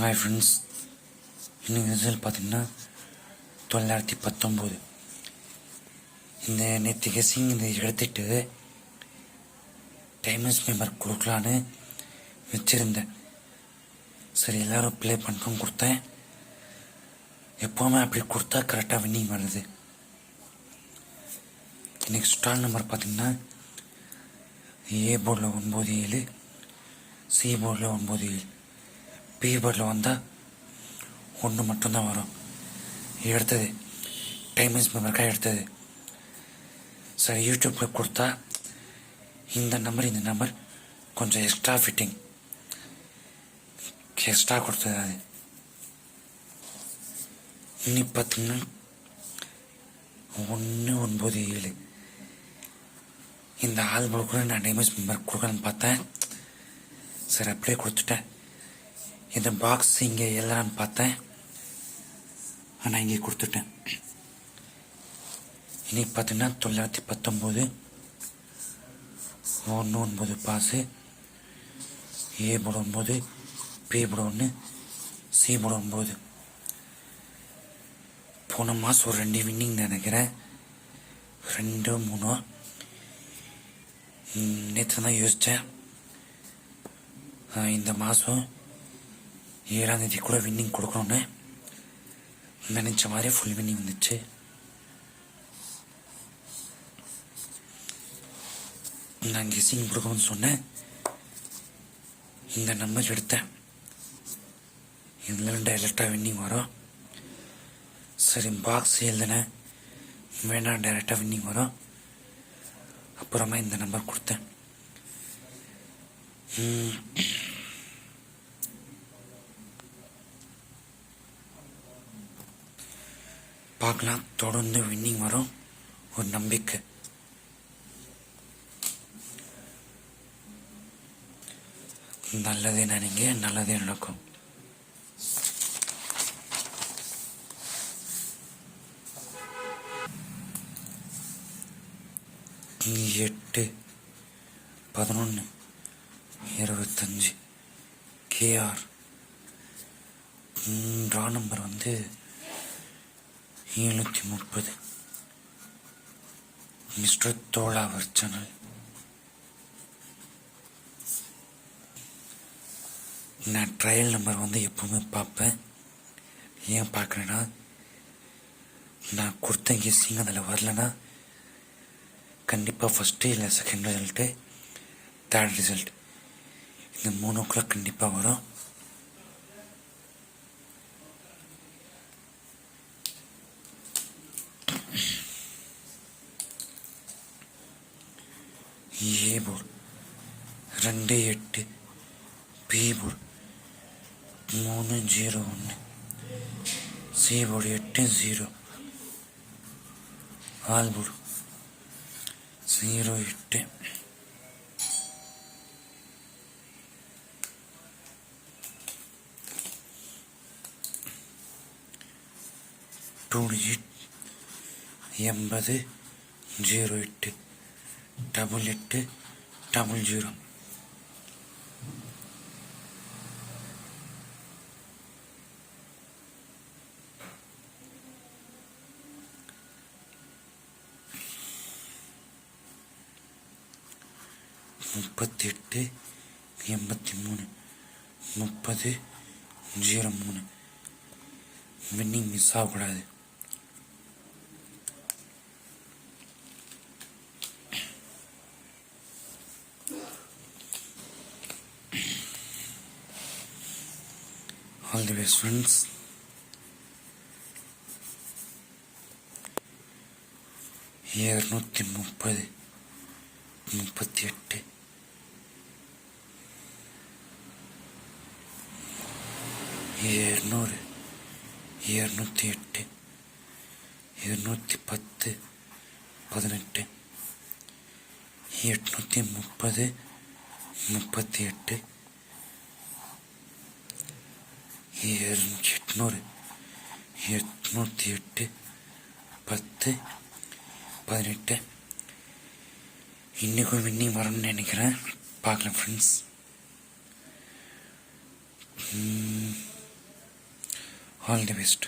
Hi friends இன்னைக்கு result பார்த்தீங்கன்னா தொள்ளாயிரத்தி பத்தொம்போது. இந்த நேற்று ஹெசிங் இந்த எடுத்துட்டு டைமஸ் மெம்பர் கொடுக்கலான்னு வச்சுருந்தேன். சரி எல்லோரும் ப்ளே பண்ணுறோம் கொடுத்தேன். எப்போவுமே அப்படி கொடுத்தா கரெக்டாக வின்னிங் வருது. இன்னைக்கு ஸ்டால் நம்பர் பார்த்தீங்கன்னா ஏ போர்டில் ஒன்பது ஏழு சி போர்டில் ஒன்பது ஏழு. போர்டில் வந்தால் ஒன்று மட்டும்தான் வரும். எடுத்தது. டைமிங்ஸ் மெமருக்காக எடுத்தது. சரி யூடியூப்பில் கொடுத்தா இந்த நம்பர் இந்த நம்பர் கொஞ்சம் எக்ஸ்ட்ரா ஃபிட்டிங் எக்ஸ்ட்ரா கொடுத்தது அது. இன்னி பார்த்தீங்கன்னா ஒன்று ஒன்பது ஏழு. இந்த ஆல்பம் கூட நான் டேமேஜ் மெம்பர் கொடுக்கணும்னு பார்த்தேன். சரி அப்படியே கொடுத்துட்டேன். இந்த பாக்ஸ் இங்கே எல்லான்னு பார்த்தேன். ஆனால் இங்கே கொடுத்துட்டேன். இன்னைக்கு பார்த்தீங்கன்னா தொள்ளாயிரத்தி பத்தொம்போது ஒன்று ஒன்பது பாஸு ஏ போட ஒன்பது பி போட ஒன்று சி போட ஒன்பது. போன மாதம் ஒரு ரெண்டு வின்னிங் நினைக்கிறேன். ரெண்டு மூணு. நேற்று தான் யோசித்தேன் இந்த மாதம் ஏழாம் தேதி கூட வின்னிங் கொடுக்கணும்னு நினச்ச மாதிரி ஃபுல் வின்னிங் வந்துச்சு. நான் கெஸ்ஸிங் கொடுக்கணும்னு சொன்னேன். இந்த நம்பர் எடுத்தேன். இதில் டைரெக்டாக வின்னிங் வரும். சரி பாக்ஸ் எழுதினேன். வேணாம் டைரெக்டாக வின்னிங் வரும். அப்புறமா இந்த நம்பர் கொடுத்தேன். பார்க்கலாம். தொடர்ந்து வின்னிங் வரும். ஒரு நம்பிக்கை. நல்லதே நினைங்க நல்லதே நடக்கும். எட்டு பதினொன்று இருபத்தஞ்சு கேஆர். ட்ரா நம்பர் வந்து எழுநூற்றி முப்பது. மிஸ்டர் தோளாவர் சேனல். நான் ட்ரையல் நம்பர் வந்து எப்பவுமே பார்ப்பேன். ஏன் பார்க்குறேன்னா நான் கொடுத்த கெஸ்ஸிங் அதில் வரலன்னா கண்டிப்பாக ஃபஸ்ட்டு இல்லை செகண்ட் ரிசல்ட்டு தேர்ட் ரிசல்ட் இந்த மூணுக்குள்ள கண்டிப்பாக வரும். ஏ போர்டு ரெண்டு எட்டு பி போர்டு மூணு ஜீரோ ஒன்று சி போர்டு எட்டு ஜீரோ ஆல் போர்டு ஜீரோ எட்டு டூ டிஜிட் எண்பது ஜீரோ எட்டு டபுள் எட்டு டபுள் ஜீரோ முப்பத்தி எட்டு எண்பத்தி மூணு முப்பது ஜீரோ மூணு. வின்னிங் மிஸ் ஆகக்கூடாது. All the best friends. இரநூத்தி முப்பது முப்பத்தி எட்டு. இரநூறு இரநூத்தி எட்டு. இருநூற்றி பத்து பதினெட்டு. எட்நூற்றி முப்பது முப்பத்தி எட்டு. எட்நூறு. எட்நூற்றி எட்டு பத்து பதினெட்டு. இன்றைக்கும் வின்னிங் வரணும்னு நினைக்கிறேன். பார்க்கலாம் ஃப்ரெண்ட்ஸ் ஆல் தி பெஸ்ட்